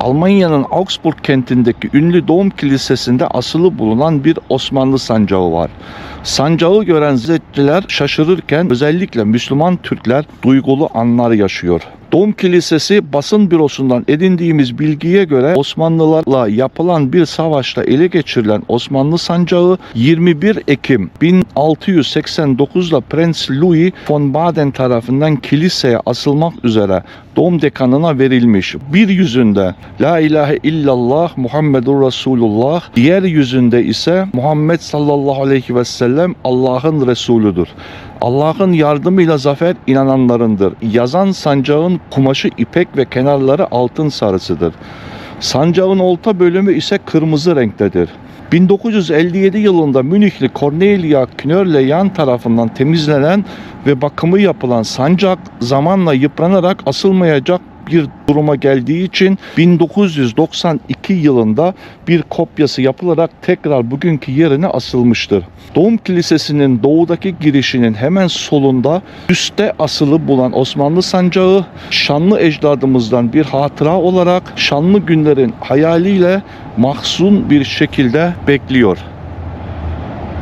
Almanya'nın Augsburg kentindeki ünlü doğum kilisesinde asılı bulunan bir Osmanlı sancağı var. Sancağı gören zetçiler şaşırırken özellikle Müslüman Türkler duygulu anlar yaşıyor. Doğum Kilisesi basın bürosundan edindiğimiz bilgiye göre Osmanlılarla yapılan bir savaşta ele geçirilen Osmanlı sancağı 21 Ekim 1689'da Prens Louis von Baden tarafından kiliseye asılmak üzere doğum dekanına verilmiş. Bir yüzünde La ilahe illallah Muhammedur Resulullah, diğer yüzünde ise Muhammed sallallahu aleyhi ve sellem Allah'ın Resulüdür. Allah'ın yardımıyla zafer inananlarındır. Yazan sancağın kumaşı ipek ve kenarları altın sarısıdır. Sancağın olta bölümü ise kırmızı renktedir. 1957 yılında Münihli Cornelia Knörleyan tarafından temizlenen ve bakımı yapılan sancak zamanla yıpranarak asılmayacak bir duruma geldiği için 1992 yılında bir kopyası yapılarak tekrar bugünkü yerine asılmıştır. Doğum Kilisesi'nin doğudaki girişinin hemen solunda üstte asılı bulan Osmanlı sancağı şanlı ecdadımızdan bir hatıra olarak şanlı günlerin hayaliyle mahzun bir şekilde bekliyor.